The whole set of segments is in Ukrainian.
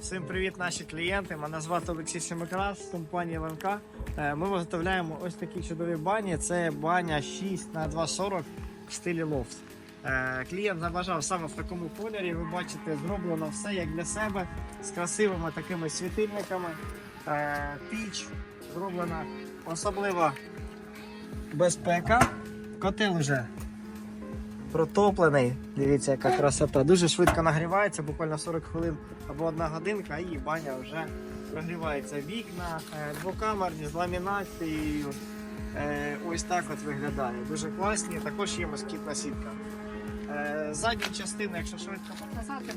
Всім привіт, наші клієнти. Мене звати Олексій Семикрас з компанії ЛНК. Е, Ми виготовляємо ось такі чудові бані. Це баня 6 на 240 в стилі лофт. Е, Клієнт забажав саме в такому кольорі. Ви бачите, зроблено все як для себе з красивими такими світильниками. Е, Піч зроблена особлива безпека. Котел вже протоплений. Дивіться, яка красота. Дуже швидко нагрівається, буквально 40 хвилин або одна годинка, і баня вже прогрівається. Вікна, е, двокамерні з ламінацією. Е, Ось так от виглядає. Дуже класні. Також є москітна сітка. Е, Задня частина, якщо швидко показати.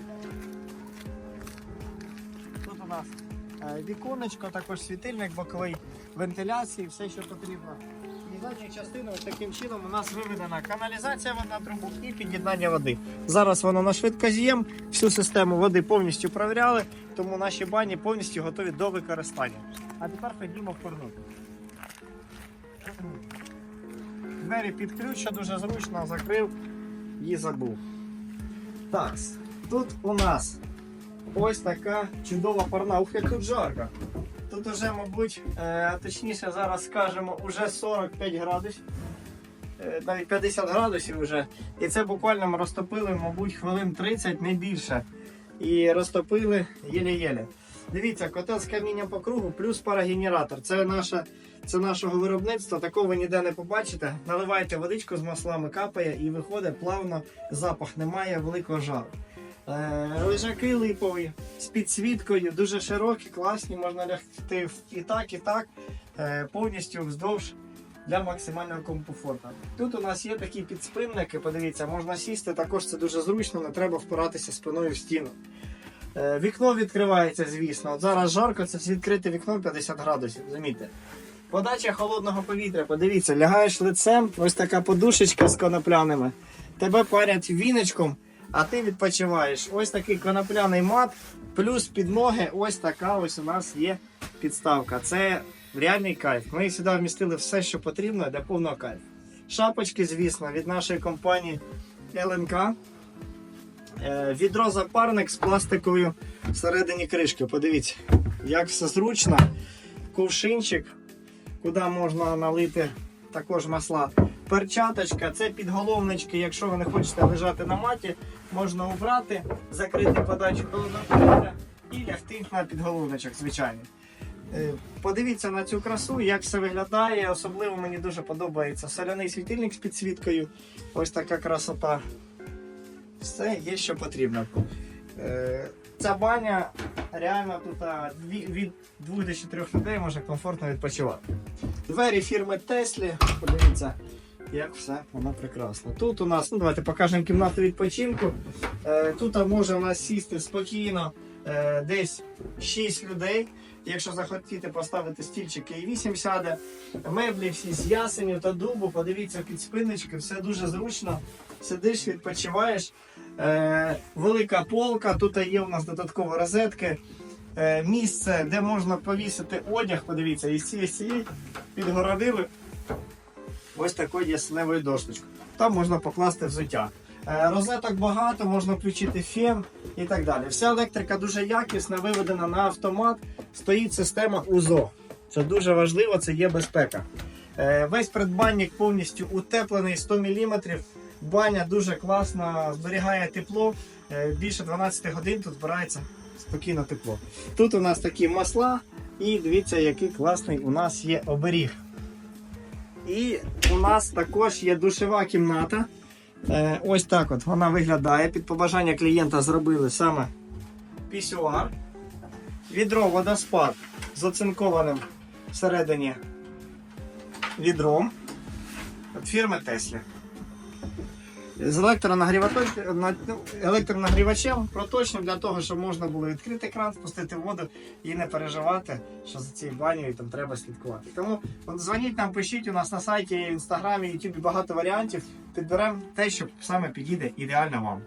Тут у нас віконечко, також світильник, боковий вентиляції, все, що потрібно. І задня частина ось таким чином у нас виведена каналізація вода трубу і під'єднання води. Зараз воно на швидкоз'єм, всю систему води повністю провіряли, тому наші бані повністю готові до використання. А тепер ходімо в корну. Двері під ключ, що дуже зручно, закрив і забув. Так, тут у нас ось така чудова парна. Ух, як тут жарко. Тут уже, мабуть, е, точніше зараз скажемо, уже 45 градусів. Е, навіть 50 градусів вже. І це буквально ми розтопили, мабуть, хвилин 30, не більше. І розтопили єле-єле. Дивіться, котел з камінням по кругу, плюс парогенератор. Це наша, це нашого виробництва. Такого ви ніде не побачите. Наливайте водичку з маслами, капає і виходить плавно, запах немає великого жару. Лежаки липові з підсвіткою, дуже широкі, класні, можна лягти і так, і так, е, повністю вздовж для максимального комфорту. Тут у нас є такі підспинники, подивіться, можна сісти, також це дуже зручно, не треба впиратися спиною в стіну. Е, Вікно відкривається, звісно. От зараз жарко, це відкрите вікно 50 градусів, замітьте. Подача холодного повітря, подивіться, лягаєш лицем, ось така подушечка з конопляними. Тебе парять віночком, а ти відпочиваєш. Ось такий конопляний мат, плюс під ноги, ось така ось у нас є підставка. Це реальний кайф. Ми сюди вмістили все, що потрібно для повного кайфу. Шапочки, звісно, від нашої компанії ЛНК. Е, Відро запарник з пластиковою всередині кришки. Подивіться, як все зручно. Кувшинчик, куди можна налити також масла. Перчаточка, це підголовнички. Якщо ви не хочете лежати на маті, можна убрати, закрити подачу холодного повітря і лягти на підголовничок, звичайно. Е, Подивіться на цю красу, як все виглядає. Особливо мені дуже подобається соляний світильник з підсвіткою. Ось така красота. Все є, що потрібно. Е, Ця баня реально тут від 2 до 4 людей може комфортно відпочивати. Двері фірми Теслі. Подивіться, як все воно прекрасно. Тут у нас, ну давайте покажемо кімнату відпочинку. Е, Тут може у нас сісти спокійно е, десь 6 людей. Якщо захотіти поставити стільчики і 8 сяде. Меблі всі з ясеню та дубу. Подивіться під спиночки, все дуже зручно. Сидиш, відпочиваєш. Е, велика полка, тут є у нас додаткові розетки. Місце, де можна повісити одяг, подивіться, і цієї цієї підгородили ось такою ясневою дошечкою. Там можна покласти взуття. Е, розеток багато, можна включити фен і так далі. Вся електрика дуже якісна, виведена на автомат. Стоїть система УЗО. Це дуже важливо, це є безпека. Е, Весь придбанник повністю утеплений 100 мм. Баня дуже класна, зберігає тепло. Е, Більше 12 годин тут збирається спокійно тепло. Тут у нас такі масла, і дивіться, який класний у нас є оберіг. І у нас також є душева кімната. Е, ось так от вона виглядає. Під побажання клієнта зробили саме пісюар. Відро водоспад з оцинкованим всередині відром від фірми Теслі. З електронагрівачем, на- електронагрівачем проточним для того, щоб можна було відкрити кран, спустити воду і не переживати, що за цією банією там треба слідкувати. Тому дзвоніть нам, пишіть у нас на сайті, інстаграмі, ютубі багато варіантів. Підберемо те, що саме підійде ідеально вам.